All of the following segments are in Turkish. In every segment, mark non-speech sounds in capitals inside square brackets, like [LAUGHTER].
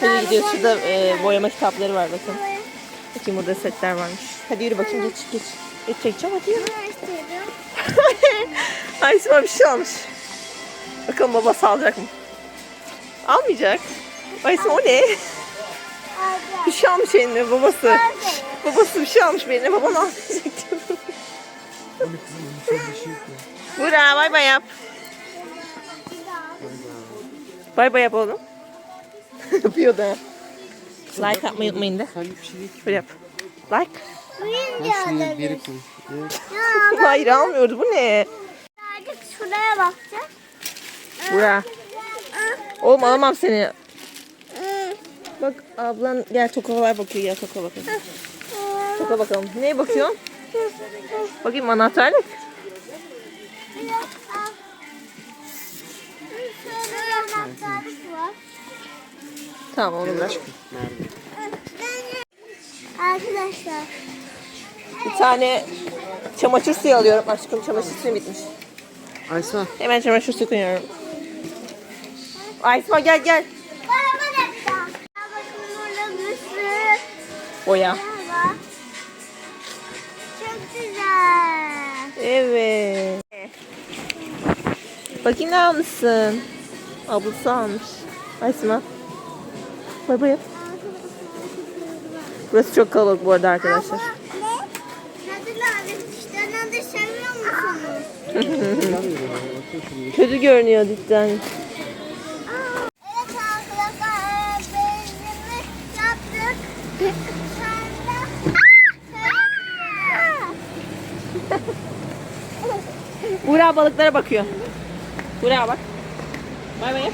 Hadi gidiyoruz. Şurada e, boyama kitapları var bakın. Bakayım burada setler varmış. Hadi yürü bakayım geç geç. Geç çekeceğim hadi yürü. [LAUGHS] Ay sonra bir şey almış. Bakalım babası alacak mı? Almayacak. Ayşe o ne? Bir şey almış eline babası. Babası bir şey almış beline. Baban almayacak diyor. Kızım onun çok bir yok ya. Burak bay bay yap. Bay bay yap oğlum. Yapıyor da. Like atmayı unutmayın da. Şey. Şöyle yap. Like. Bir yere koy. [LAUGHS] Hayır almıyoruz. Bu ne? Artık şuraya bakacağız. Burak. Oğlum alamam seni. Bak ablan gel tokalar bakıyor gel toka bakalım. Toka bakalım. Neye bakıyorsun? Bakayım anahtarlık. Tamam onu bırak. Arkadaşlar. Bir tane çamaşır suyu alıyorum. Aşkım çamaşır suyu bitmiş. Aysa. Hemen çamaşır suyu koyuyorum. Aysma gel gel. Boya. Çok güzel. Evet. Bakayım ne almışsın? Ablası almış. Aysma. Bay bay. Burası çok kalabalık bu arada arkadaşlar. Kötü görünüyor cidden. [LAUGHS] Buğra balıklara bakıyor. Buğra bak. Bay bay.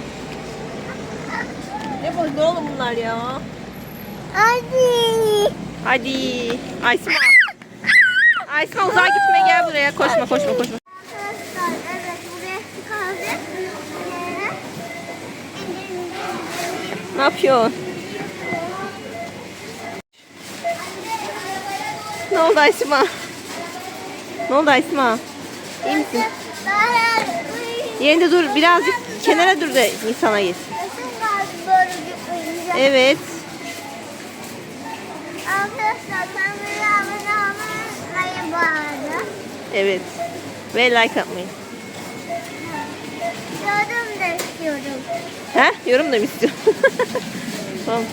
Ne balık ne oğlum bunlar ya? Hadi. Hadi. Aysma. Aysma uzağa gitme gel buraya. Koşma koşma koşma. Ne yapıyorsun? Ne oldu Aysma? Ne oldu Aysma? İyi misin? Yerinde dur birazcık kenara dur da insana git. Evet. Arkadaşlar ben böyle abone olmayı bu arada. Evet. Ve like atmayı. Yorum da istiyorum. He? Yorum da mı istiyorsun? [LAUGHS] tamam.